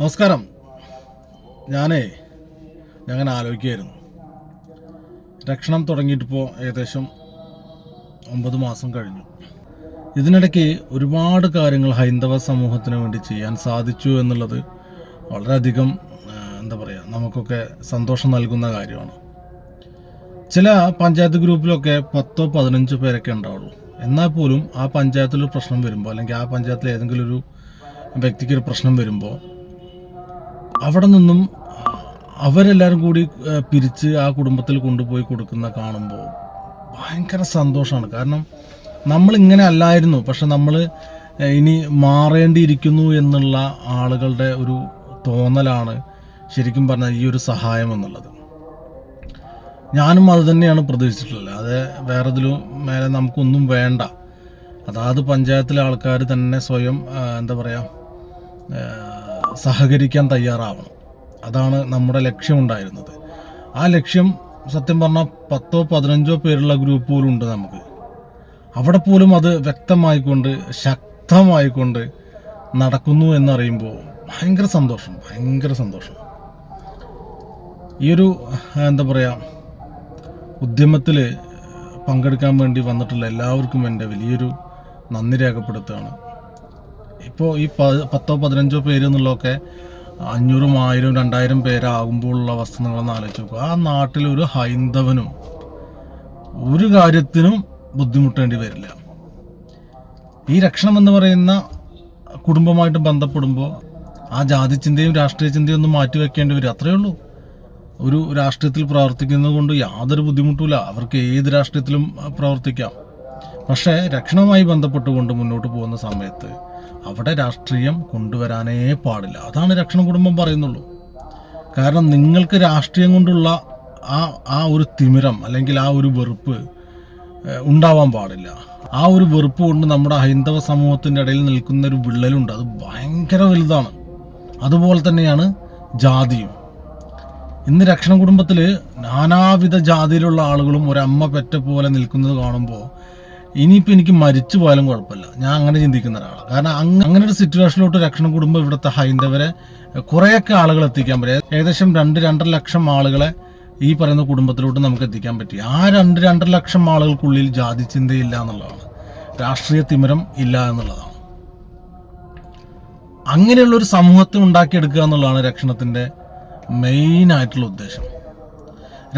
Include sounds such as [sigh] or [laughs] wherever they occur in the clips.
നമസ്കാരം. ഞാനേ ഞാൻ ആലോചിക്കുകയായിരുന്നു. രക്ഷണം തുടങ്ങിയിട്ടിപ്പോൾ ഏകദേശം ഒമ്പത് മാസം കഴിഞ്ഞു. ഇതിനിടയ്ക്ക് ഒരുപാട് കാര്യങ്ങൾ ഹൈന്ദവ സമൂഹത്തിന് വേണ്ടി ചെയ്യാൻ സാധിച്ചു എന്നുള്ളത് വളരെയധികം എന്താ പറയുക നമുക്കൊക്കെ സന്തോഷം നൽകുന്ന കാര്യമാണ്. ചില പഞ്ചായത്ത് ഗ്രൂപ്പിലൊക്കെ പത്തോ പതിനഞ്ചോ പേരൊക്കെ ഉണ്ടാവുള്ളൂ. എന്നാൽ പോലും ആ പഞ്ചായത്തിൽ ഒരു പ്രശ്നം വരുമ്പോൾ അല്ലെങ്കിൽ ആ പഞ്ചായത്തിൽ ഏതെങ്കിലും ഒരു വ്യക്തിക്ക് ഒരു പ്രശ്നം വരുമ്പോൾ അവിടെ നിന്നും അവരെല്ലാവരും കൂടി പിരിച്ച് ആ കുടുംബത്തിൽ കൊണ്ടുപോയി കൊടുക്കുന്ന കാണുമ്പോൾ ഭയങ്കര സന്തോഷമാണ്. കാരണം നമ്മൾ ഇങ്ങനെ അല്ലായിരുന്നു. പക്ഷെ നമ്മൾ ഇനി മാറേണ്ടിയിരിക്കുന്നു എന്നുള്ള ആളുകളുടെ ഒരു തോന്നലാണ് ശരിക്കും പറഞ്ഞാൽ ഈ ഒരു സഹായം എന്നുള്ളത്. ഞാനും അത് തന്നെയാണ് പ്രതീക്ഷിച്ചിട്ടുള്ളത്. അത് വേറെ ഇതിലും മേലെ നമുക്കൊന്നും വേണ്ട. അതാത് പഞ്ചായത്തിലെ ആൾക്കാർ തന്നെ സ്വയം എന്താ പറയുക സഹകരിക്കാൻ തയ്യാറാവണം. അതാണ് നമ്മുടെ ലക്ഷ്യമുണ്ടായിരുന്നത്. ആ ലക്ഷ്യം സത്യം പറഞ്ഞാൽ പത്തോ പതിനഞ്ചോ പേരുള്ള ഗ്രൂപ്പ് പോലും ഉണ്ട് നമുക്ക്. അവിടെ പോലും അത് വ്യക്തമായിക്കൊണ്ട് ശക്തമായിക്കൊണ്ട് നടക്കുന്നു എന്നറിയുമ്പോൾ ഭയങ്കര സന്തോഷം ഭയങ്കര സന്തോഷം. ഈ ഒരു എന്താ പറയുക ഉദ്യമത്തിൽ പങ്കെടുക്കാൻ വേണ്ടി വന്നിട്ടുള്ള എല്ലാവർക്കും എന്റെ വലിയൊരു നന്ദി രേഖപ്പെടുത്തുകയാണ്. ഇപ്പോൾ ഈ പത്തോ പതിനഞ്ചോ പേര് എന്നുള്ളതൊക്കെ അഞ്ഞൂറും ആയിരം രണ്ടായിരം പേരാകുമ്പോഴുള്ള അവസ്ഥ നിങ്ങളൊന്ന് ആലോചിച്ച് നോക്കുക. ആ നാട്ടിൽ ഒരു ഹൈന്ദവനും ഒരു കാര്യത്തിനും ബുദ്ധിമുട്ടേണ്ടി വരില്ല. ഈ രക്ഷണം എന്ന് പറയുന്ന കുടുംബമായിട്ട് ബന്ധപ്പെടുമ്പോൾ ആ ജാതി ചിന്തയും രാഷ്ട്രീയ ചിന്തയും ഒന്നും മാറ്റി വെക്കേണ്ടി വരും. അത്രയേ ഉള്ളൂ. ഒരു രാഷ്ട്രീയത്തിൽ പ്രവർത്തിക്കുന്നത് കൊണ്ട് യാതൊരു ബുദ്ധിമുട്ടുമില്ല. അവർക്ക് ഏത് രാഷ്ട്രീയത്തിലും പ്രവർത്തിക്കാം. പക്ഷേ രക്ഷണവുമായി ബന്ധപ്പെട്ടുകൊണ്ട് മുന്നോട്ട് പോകുന്ന സമയത്ത് അവിടെ രാഷ്ട്രീയം കൊണ്ടുവരാനേ പാടില്ല. അതാണ് രക്ഷണ കുടുംബം പറയുന്നുള്ളൂ. കാരണം നിങ്ങൾക്ക് രാഷ്ട്രീയം കൊണ്ടുള്ള ആ ആ ഒരു തിമിരം അല്ലെങ്കിൽ ആ ഒരു വെറുപ്പ് ഉണ്ടാവാൻ പാടില്ല. ആ ഒരു വെറുപ്പ് കൊണ്ട് നമ്മുടെ ഹൈന്ദവ സമൂഹത്തിന്റെ ഇടയിൽ നിൽക്കുന്ന ഒരു വിള്ളലുണ്ട്. അത് ഭയങ്കര വലുതാണ്. അതുപോലെ തന്നെയാണ് ജാതിയും. ഇന്ന് രക്ഷണ കുടുംബത്തിൽ നാനാവിധ ജാതിയിലുള്ള ആളുകളും ഒരമ്മ പെറ്റ പോലെ നിൽക്കുന്നത് കാണുമ്പോൾ ഇനിയിപ്പോൾ എനിക്ക് മരിച്ചു പോയാലും കുഴപ്പമില്ല. ഞാൻ അങ്ങനെ ചിന്തിക്കുന്ന ഒരാളാണ് കാരണം അങ്ങ- അങ്ങനെ ഒരു സിറ്റുവേഷനിലോട്ട് രക്ഷണ കുടുംബം ഇവിടുത്തെ ഹൈന്ദവരെ കുറേയൊക്കെ ആളുകൾ എത്തിക്കാൻ പറ്റും. ഏകദേശം രണ്ട് രണ്ടര ലക്ഷം ആളുകളെ ഈ പറയുന്ന കുടുംബത്തിലോട്ട് നമുക്ക് എത്തിക്കാൻ പറ്റി. ആ രണ്ട് രണ്ടര ലക്ഷം ആളുകൾക്കുള്ളിൽ ജാതി ചിന്തയില്ല എന്നുള്ളതാണ്. രാഷ്ട്രീയ തിമിരം ഇല്ല എന്നുള്ളതാണ്. അങ്ങനെയുള്ള ഒരു സമൂഹത്തെ ഉണ്ടാക്കിയെടുക്കുക എന്നുള്ളതാണ് രക്ഷണത്തിന്റെ മെയിൻ ആയിട്ടുള്ള ഉദ്ദേശം.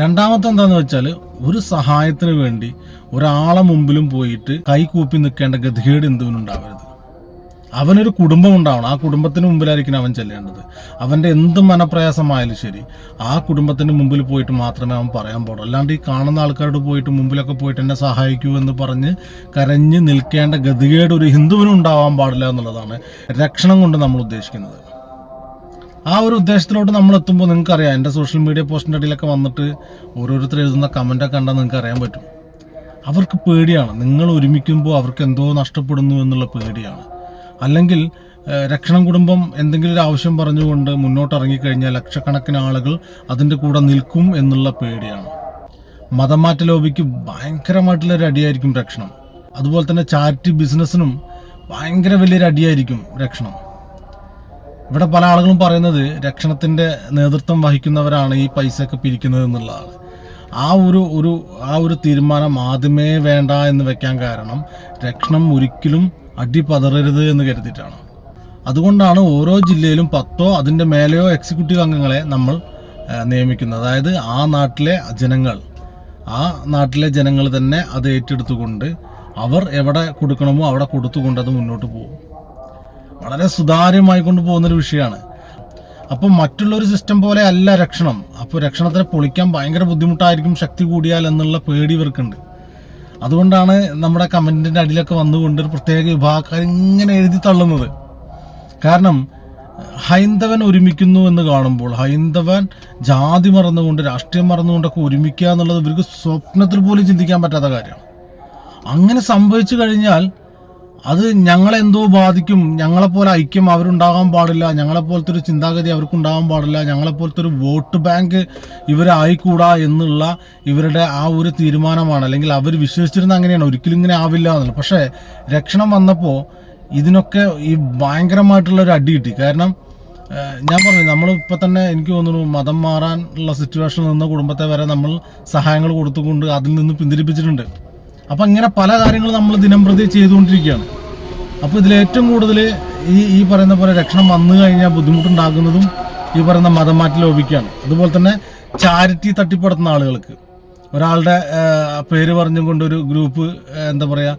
രണ്ടാമത്തെ എന്താന്ന് വെച്ചാൽ ഒരു സഹായത്തിന് വേണ്ടി ഒരാളെ മുമ്പിലും പോയിട്ട് കൈകൂപ്പി നിൽക്കേണ്ട ഗതികേട് എന്തുവിനുണ്ടാവരുത് അവനൊരു കുടുംബം ഉണ്ടാവണം. ആ കുടുംബത്തിന് മുമ്പിലായിരിക്കണം അവൻ ചെല്ലേണ്ടത്. അവന്റെ എന്ത് മനപ്രയാസമായാലും ശരി ആ കുടുംബത്തിന് മുമ്പിൽ പോയിട്ട് മാത്രമേ അവൻ പറയാൻ പാടുള്ളൂ. അല്ലാണ്ട് ഈ കാണുന്ന ആൾക്കാരോട് പോയിട്ട് മുമ്പിലൊക്കെ പോയിട്ട് എന്നെ സഹായിക്കൂ എന്ന് പറഞ്ഞ് കരഞ്ഞ് നിൽക്കേണ്ട ഗതികേട് ഒരു ഹിന്ദുവിനും ഉണ്ടാവാൻ പാടില്ല എന്നുള്ളതാണ് രക്ഷണം കൊണ്ട് നമ്മൾ ഉദ്ദേശിക്കുന്നത്. ആ ഒരു ഉദ്ദേശത്തിലോട്ട് നമ്മൾ എത്തുമ്പോൾ നിങ്ങൾക്ക് അറിയാം എന്റെ സോഷ്യൽ മീഡിയ പോസ്റ്റിന്റെ ഇടയിലൊക്കെ വന്നിട്ട് ഓരോരുത്തർ എഴുതുന്ന കമന്റൊക്കെ കണ്ടാൽ നിങ്ങൾക്ക് അറിയാൻ പറ്റും. അവർക്ക് പേടിയാണ്. നിങ്ങൾ ഒരുമിക്കുമ്പോൾ അവർക്ക് എന്തോ നഷ്ടപ്പെടുന്നു എന്നുള്ള പേടിയാണ്. അല്ലെങ്കിൽ രക്ഷണം കുടുംബം എന്തെങ്കിലും ഒരു ആവശ്യം പറഞ്ഞുകൊണ്ട് മുന്നോട്ട് ഇറങ്ങിക്കഴിഞ്ഞാൽ ലക്ഷക്കണക്കിന് ആളുകൾ അതിന്റെ കൂടെ നിൽക്കും എന്നുള്ള പേടിയാണ്. മതമാറ്റ ലോബിക്ക് ഭയങ്കരമായിട്ടുള്ള ഒരു അടിയായിരിക്കും രക്ഷണം. അതുപോലെ തന്നെ ചാരിറ്റി ബിസിനസ്സിനും ഭയങ്കര വലിയൊരു അടിയായിരിക്കും രക്ഷണം. ഇവിടെ പല ആളുകളും പറയുന്നത് രക്ഷണത്തിന്റെ നേതൃത്വം വഹിക്കുന്നവരാണ് ഈ പൈസയൊക്കെ പിരിക്കുന്നത് എന്നുള്ളതാണ്. ആ ഒരു ഒരു ആ ഒരു തീരുമാനം ആദ്യമേ വേണ്ട എന്ന് വെക്കാൻ കാരണം രക്ഷണം ഒരിക്കലും അടി പതറരുത് എന്ന് കരുതിയിട്ടാണ്. അതുകൊണ്ടാണ് ഓരോ ജില്ലയിലും പത്തോ അതിന്റെ മേലെയോ എക്സിക്യൂട്ടീവ് അംഗങ്ങളെ നമ്മൾ നിയമിക്കുന്നത്. അതായത് ആ നാട്ടിലെ ജനങ്ങൾ ആ നാട്ടിലെ ജനങ്ങൾ തന്നെ അത് ഏറ്റെടുത്തുകൊണ്ട് അവർ എവിടെ കൊടുക്കണമോ അവിടെ കൊടുത്തുകൊണ്ട് അത് മുന്നോട്ട് പോകും. വളരെ സുതാര്യമായി കൊണ്ട് പോകുന്നൊരു വിഷയമാണ്. അപ്പം മറ്റുള്ളൊരു സിസ്റ്റം പോലെ അല്ല രക്ഷണം. അപ്പോൾ രക്ഷണത്തിനെ പൊളിക്കാൻ ഭയങ്കര ബുദ്ധിമുട്ടായിരിക്കും ശക്തി കൂടിയാൽ എന്നുള്ള പേടി ഇവർക്കുണ്ട്. അതുകൊണ്ടാണ് നമ്മുടെ കമന്റിന്റെ അടിയിലൊക്കെ വന്നുകൊണ്ട് ഒരു പ്രത്യേക വിഭാഗക്കാർ ഇങ്ങനെ എഴുതി തള്ളുന്നത്. കാരണം ഹൈന്ദവൻ ഒരുമിക്കുന്നു എന്ന് കാണുമ്പോൾ ഹൈന്ദവൻ ജാതി മറന്നുകൊണ്ട് രാഷ്ട്രീയം മറന്നുകൊണ്ടൊക്കെ ഒരുമിക്കുക എന്നുള്ളത് ഇവർക്ക് സ്വപ്നത്തിൽ പോലും ചിന്തിക്കാൻ പറ്റാത്ത കാര്യമാണ്. അങ്ങനെ സംഭവിച്ചു കഴിഞ്ഞാൽ അത് ഞങ്ങളെന്തോ ബാധിക്കും. ഞങ്ങളെപ്പോലെ ഐക്യം അവരുണ്ടാകാൻ പാടില്ല. ഞങ്ങളെപ്പോലത്തെ ഒരു ചിന്താഗതി അവർക്കുണ്ടാകാൻ പാടില്ല. ഞങ്ങളെപ്പോലത്തെ ഒരു വോട്ട് ബാങ്ക് ഇവരായിക്കൂടാ എന്നുള്ള ഇവരുടെ ആ ഒരു തീരുമാനമാണ്. അല്ലെങ്കിൽ അവർ വിശ്വസിച്ചിരുന്ന അങ്ങനെയാണ്. ഒരിക്കലും ഇങ്ങനെ ആവില്ല എന്നുള്ളത്. പക്ഷേ രക്ഷണം വന്നപ്പോൾ ഇതിനൊക്കെ ഈ ഭയങ്കരമായിട്ടുള്ള ഒരു അടി കിട്ടി. കാരണം ഞാൻ പറഞ്ഞു നമ്മളിപ്പോൾ തന്നെ എനിക്ക് തോന്നുന്നു മതം മാറാനുള്ള സിറ്റുവേഷനിൽ നിന്ന് കുടുംബത്തെ വരെ നമ്മൾ സഹായങ്ങൾ കൊടുത്തുകൊണ്ട് അതിൽ നിന്ന് പിന്തിരിപ്പിച്ചിട്ടുണ്ട്. അപ്പം ഇങ്ങനെ പല കാര്യങ്ങളും നമ്മൾ ദിനം പ്രതി ചെയ്തുകൊണ്ടിരിക്കുകയാണ്. അപ്പോൾ ഇതിൽ ഏറ്റവും കൂടുതൽ ഈ ഈ പറയുന്ന പോലെ രക്ഷണം വന്നു കഴിഞ്ഞാൽ ബുദ്ധിമുട്ടുണ്ടാകുന്നതും ഈ പറയുന്ന മതം മാറ്റി ലോപിക്കുകയാണ്. അതുപോലെ തന്നെ ചാരിറ്റി തട്ടിപ്പടുത്തുന്ന ആളുകൾക്ക്. ഒരാളുടെ പേര് പറഞ്ഞും കൊണ്ടൊരു ഗ്രൂപ്പ് എന്താ പറയുക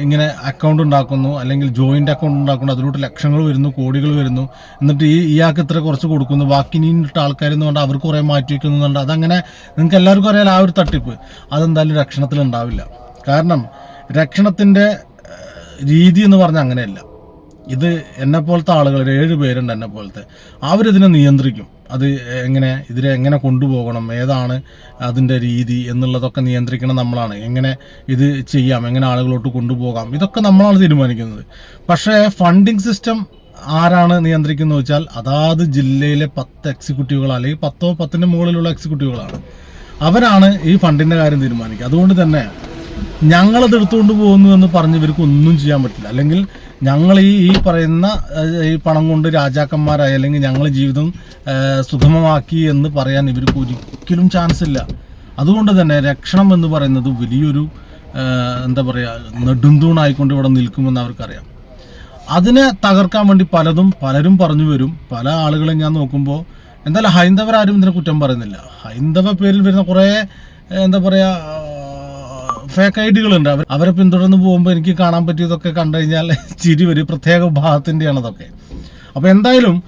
ഇങ്ങനെ അക്കൗണ്ട് ഉണ്ടാക്കുന്നു അല്ലെങ്കിൽ ജോയിന്റ് അക്കൗണ്ട് ഉണ്ടാക്കുന്നു അതിലോട്ട് ലക്ഷങ്ങൾ വരുന്നു കോടികൾ വരുന്നു. എന്നിട്ട് ഈ ഇയാൾക്ക് ഇത്ര കുറച്ച് കൊടുക്കുന്നു ബാക്കി ഇനി ഇട്ട ആൾക്കാരെന്ന് പറഞ്ഞാൽ അവർക്ക് കുറേ മാറ്റി വെക്കുന്നുണ്ട് അതങ്ങനെ നിങ്ങൾക്ക് എല്ലാവർക്കും അറിയാലോ ആ ഒരു തട്ടിപ്പ്. അതെന്തായാലും രക്ഷണത്തിൽ ഉണ്ടാവില്ല. കാരണം രക്ഷണത്തിന്റെ രീതി എന്ന് പറഞ്ഞാൽ അങ്ങനെയല്ല. ഇത് എന്നെ പോലത്തെ ആളുകൾ ഏഴ് പേരുണ്ട് എന്നെ പോലത്തെ അവരിതിനെ നിയന്ത്രിക്കും. അത് എങ്ങനെ ഇതിനെ എങ്ങനെ കൊണ്ടുപോകണം ഏതാണ് അതിന്റെ രീതി എന്നുള്ളതൊക്കെ നിയന്ത്രിക്കണം നമ്മളാണ്. എങ്ങനെ ഇത് ചെയ്യാം എങ്ങനെ ആളുകളോട്ട് കൊണ്ടുപോകാം ഇതൊക്കെ നമ്മളാണ് തീരുമാനിക്കുന്നത്. പക്ഷേ ഫണ്ടിങ് സിസ്റ്റം ആരാണ് നിയന്ത്രിക്കുന്നത് വെച്ചാൽ അതാത് ജില്ലയിലെ പത്ത് എക്സിക്യൂട്ടീവുകൾ അല്ലെങ്കിൽ പത്തോ പത്തിന്റെ മുകളിലുള്ള എക്സിക്യൂട്ടീവുകളാണ്. അവരാണ് ഈ ഫണ്ടിന്റെ കാര്യം തീരുമാനിക്കുക. അതുകൊണ്ട് തന്നെ ഞങ്ങളത് എടുത്തുകൊണ്ട് പോകുന്നു എന്ന് പറഞ്ഞ് ഇവർക്ക് ഒന്നും ചെയ്യാൻ പറ്റില്ല. അല്ലെങ്കിൽ ഞങ്ങൾ ഈ ഈ പറയുന്ന ഈ പണം കൊണ്ട് രാജാക്കന്മാരായി അല്ലെങ്കിൽ ഞങ്ങൾ ജീവിതം സുഗമമാക്കി എന്ന് പറയാൻ ഇവർക്ക് ഒരിക്കലും ചാൻസ് ഇല്ല. അതുകൊണ്ട് തന്നെ രക്ഷണം എന്ന് പറയുന്നത് വലിയൊരു എന്താ പറയുക നെടുന്തൂണായിക്കൊണ്ട് ഇവിടെ നിൽക്കുമെന്ന് അവർക്കറിയാം. അതിനെ തകർക്കാൻ വേണ്ടി പലതും പലരും പറഞ്ഞു വരും. പല ആളുകളെ ഞാൻ നോക്കുമ്പോൾ എന്തായാലും ഹൈന്ദവരാരും ഇതിനെ കുറ്റം പറയുന്നില്ല. ഹൈന്ദവ പേരിൽ വരുന്ന കുറേ എന്താ പറയുക ഫേക്ക് ഐഡികളുണ്ട് അവർ അവരെ പിന്തുടർന്ന് പോകുമ്പോൾ എനിക്ക് കാണാൻ പറ്റിയതൊക്കെ കണ്ടു കഴിഞ്ഞാൽ [laughs] ചിരി വരും. പ്രത്യേക വിഭാഗത്തിന്റെയാണ് അതൊക്കെ. അപ്പോൾ എന്തായാലും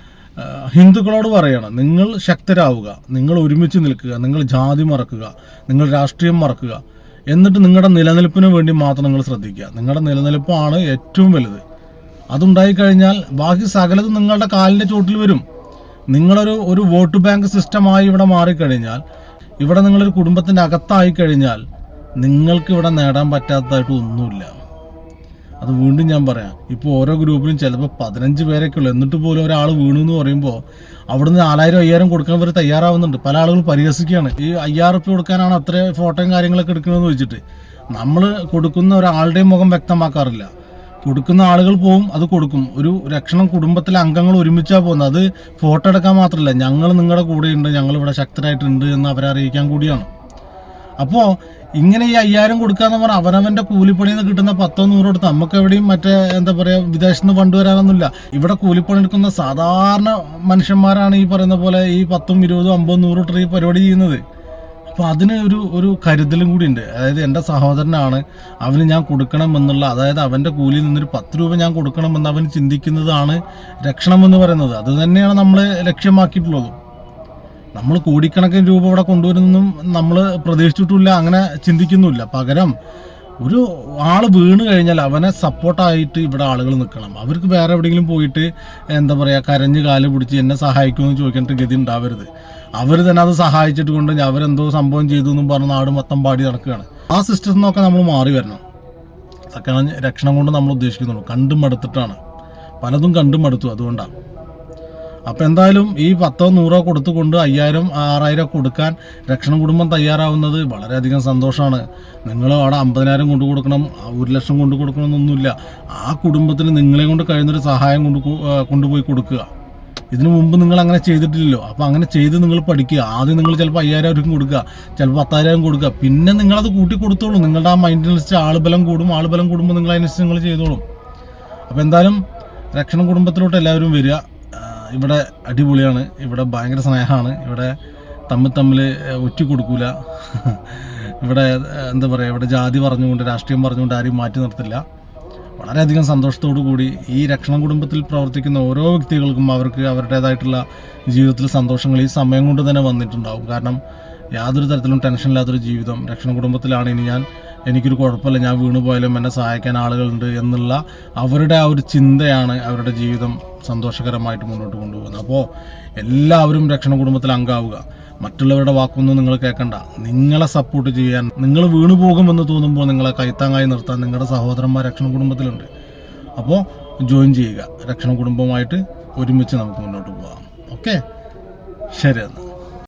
ഹിന്ദുക്കളോട് പറയണം. നിങ്ങൾ ശക്തരാവുക. നിങ്ങൾ ഒരുമിച്ച് നിൽക്കുക. നിങ്ങൾ ജാതി മറക്കുക. നിങ്ങൾ രാഷ്ട്രീയം മറക്കുക. എന്നിട്ട് നിങ്ങളുടെ നിലനിൽപ്പിന് വേണ്ടി മാത്രം നിങ്ങൾ ശ്രദ്ധിക്കുക. നിങ്ങളുടെ നിലനിൽപ്പാണ് ഏറ്റവും വലുത്. അതുണ്ടായിക്കഴിഞ്ഞാൽ ബാക്കി സകലതും നിങ്ങളുടെ കാലിന്റെ ചോട്ടിൽ വരും. നിങ്ങളൊരു ഒരു വോട്ട് ബാങ്ക് സിസ്റ്റമായി ഇവിടെ മാറിക്കഴിഞ്ഞാൽ ഇവിടെ നിങ്ങളൊരു കുടുംബത്തിന്റെ അകത്തായി കഴിഞ്ഞാൽ നിങ്ങൾക്ക് ഇവിടെ നേടാൻ പറ്റാത്തതായിട്ട് ഒന്നുമില്ല. അത് വീണ്ടും ഞാൻ പറയാം. ഇപ്പോൾ ഓരോ ഗ്രൂപ്പിലും ചിലപ്പോൾ പതിനഞ്ച് പേരൊക്കെ ഉള്ളൂ. എന്നിട്ട് പോലും ഒരാൾ വീണു എന്ന് പറയുമ്പോൾ അവിടുന്ന് നാലായിരം അയ്യായിരം കൊടുക്കാൻ വരെ തയ്യാറാവുന്നുണ്ട്. പല ആളുകളും പരിഹസിക്കുകയാണ്. ഈ അയ്യായിരം റുപ്യ കൊടുക്കാനാണ് അത്ര ഫോട്ടോയും കാര്യങ്ങളൊക്കെ എടുക്കണമെന്ന് വെച്ചിട്ട്. നമ്മൾ കൊടുക്കുന്ന ഒരാളുടെയും മുഖം വ്യക്തമാക്കാറില്ല. കൊടുക്കുന്ന ആളുകൾ പോവും അത് കൊടുക്കും. ഒരു രക്ഷണം കുടുംബത്തിലെ അംഗങ്ങൾ ഒരുമിച്ചാണ് പോകുന്നത്. അത് ഫോട്ടോ എടുക്കാൻ മാത്രമല്ല ഞങ്ങൾ നിങ്ങളുടെ കൂടെയുണ്ട്. ഞങ്ങൾ ഇവിടെ ശക്തരായിട്ടുണ്ട് എന്ന് അവരെ അറിയിക്കാൻ കൂടിയാണ്. അപ്പോൾ ഇങ്ങനെ ഈ അയ്യായിരം കൊടുക്കാന്ന് പറഞ്ഞാൽ അവനവന്റെ കൂലിപ്പണിയിൽ നിന്ന് കിട്ടുന്ന പത്തോ നൂറോ എടുത്ത് നമുക്ക് എവിടെയും മറ്റേ എന്താ പറയാ വിദേശത്ത് നിന്ന് കൊണ്ടുവരാനൊന്നുമില്ല ഇവിടെ കൂലിപ്പണി എടുക്കുന്ന സാധാരണ മനുഷ്യന്മാരാണ് ഈ പറയുന്ന പോലെ ഈ പത്തും ഇരുപതും അമ്പതും നൂറും ഇട്ട് ഈ പരിപാടി ചെയ്യുന്നത്. അപ്പോൾ അതിന് ഒരു ഒരു കരുതലും കൂടി ഉണ്ട്. അതായത് എന്റെ സഹോദരനാണ് അവന് ഞാൻ കൊടുക്കണം എന്നുള്ള അതായത് അവന്റെ കൂലിയിൽ നിന്നൊരു പത്ത് രൂപ ഞാൻ കൊടുക്കണമെന്ന് അവൻ ചിന്തിക്കുന്നതാണ് രക്ഷണം എന്ന് പറയുന്നത്. അത് തന്നെയാണ് നമ്മൾ ലക്ഷ്യമാക്കിയിട്ടുള്ളത്. നമ്മൾ കോടിക്കണക്കിന് രൂപ ഇവിടെ കൊണ്ടുവരുന്നതും നമ്മൾ പ്രതീക്ഷിച്ചിട്ടില്ല അങ്ങനെ ചിന്തിക്കുന്നില്ല പകരം ഒരു ആൾ വീണ് കഴിഞ്ഞാൽ അവനെ സപ്പോർട്ടായിട്ട് ഇവിടെ ആളുകൾ നിൽക്കണം. അവർക്ക് വേറെ എവിടെയെങ്കിലും പോയിട്ട് എന്താ പറയുക കരഞ്ഞ് കാൽ പിടിച്ച് എന്നെ സഹായിക്കുമെന്ന് ചോദിക്കേണ്ട ഗതി ഉണ്ടാവരുത്. അവർ തന്നെ അത് സഹായിച്ചിട്ട് കൊണ്ട് അവരെന്തോ സംഭവം ചെയ്തു എന്നും പറഞ്ഞ് നാട് മൊത്തം പാടി നടക്കുകയാണ്. ആ സിസ്റ്റത്തിൽ നിന്നൊക്കെ നമ്മൾ മാറി വരണം. അതൊക്കെയാണ് രക്ഷണം കൊണ്ട് നമ്മൾ ഉദ്ദേശിക്കുന്നുള്ളൂ. കണ്ടും മടുത്തിട്ടാണ്. പലതും കണ്ടും മടുത്തു. അതുകൊണ്ടാണ് അപ്പം എന്തായാലും ഈ പത്തോ നൂറോ കൊടുത്തുകൊണ്ട് അയ്യായിരം ആറായിരം കൊടുക്കാൻ രക്ഷണ കുടുംബം തയ്യാറാവുന്നത് വളരെയധികം സന്തോഷമാണ്. നിങ്ങൾ അവിടെ അമ്പതിനായിരം കൊണ്ടു കൊടുക്കണം ഒരു ലക്ഷം കൊണ്ടു കൊടുക്കണം എന്നൊന്നുമില്ല ആ കുടുംബത്തിന് നിങ്ങളെ കൊണ്ട് കഴിയുന്നൊരു സഹായം കൊണ്ട് കൊണ്ടുപോയി കൊടുക്കുക. ഇതിനു മുമ്പ് നിങ്ങൾ അങ്ങനെ ചെയ്തിട്ടില്ലല്ലോ. അപ്പം അങ്ങനെ ചെയ്ത് നിങ്ങൾ പഠിക്കുക. ആദ്യം നിങ്ങൾ ചിലപ്പോൾ അയ്യായിരം അവർക്കും കൊടുക്കുക ചിലപ്പോൾ പത്തായിരം കൊടുക്കുക. പിന്നെ നിങ്ങളത് കൂട്ടി കൊടുത്തോളൂ. നിങ്ങളുടെ ആ മൈൻഡിനനുസരിച്ച് ആളുബലം കൂടും ആളുബലം കൂടുമ്പോൾ നിങ്ങൾ അതിനനുസരിച്ച് നിങ്ങൾ ചെയ്തോളും. അപ്പോൾ എന്തായാലും രക്ഷണ കുടുംബത്തിലോട്ട് എല്ലാവരും വരിക. ഇവിടെ അടിപൊളിയാണ്. ഇവിടെ ഭയങ്കര സ്നേഹമാണ് ഇവിടെ തമ്മിൽ തമ്മിൽ ഒറ്റ കൊടുക്കൂല. [laughs] ഇവിടെ എന്താ പറയുക ഇവിടെ ജാതി പറഞ്ഞുകൊണ്ട് രാഷ്ട്രീയം പറഞ്ഞുകൊണ്ട് ആരും മാറ്റി നിർത്തില്ല. വളരെയധികം സന്തോഷത്തോടു കൂടി ഈ രക്ഷണ കുടുംബത്തിൽ പ്രവർത്തിക്കുന്ന ഓരോ വ്യക്തികൾക്കും അവർക്ക് അവരുടേതായിട്ടുള്ള ജീവിതത്തിൽ സന്തോഷങ്ങൾ ഈ സമയം കൊണ്ട് തന്നെ വന്നിട്ടുണ്ടാകും കാരണം യാതൊരു തരത്തിലും ടെൻഷനില്ലാത്തൊരു ജീവിതം രക്ഷണ കുടുംബത്തിലാണ് ഇനി ഞാൻ എനിക്കൊരു കുഴപ്പമില്ല ഞാൻ വീണു പോയാലും എന്നെ സഹായിക്കാൻ ആളുകളുണ്ട് എന്നുള്ള അവരുടെ ആ ഒരു ചിന്തയാണ് അവരുടെ ജീവിതം സന്തോഷകരമായിട്ട് മുന്നോട്ട് കൊണ്ടുപോകുന്നത്. അപ്പോൾ എല്ലാവരും രക്ഷണ കുടുംബത്തിൽ അംഗാവുക. മറ്റുള്ളവരുടെ വാക്കൊന്നും നിങ്ങൾ കേൾക്കണ്ട. നിങ്ങളെ സപ്പോർട്ട് ചെയ്യാൻ നിങ്ങൾ വീണു പോകുമെന്ന് തോന്നുമ്പോൾ നിങ്ങളെ കൈത്താങ്ങായി നിർത്താൻ നിങ്ങളുടെ സഹോദരന്മാർ രക്ഷണ കുടുംബത്തിലുണ്ട്. അപ്പോൾ ജോയിൻ ചെയ്യുക. രക്ഷണ കുടുംബമായിട്ട് ഒരുമിച്ച് നമുക്ക് മുന്നോട്ട് പോകാം. ഓക്കെ ശരി എന്നാൽ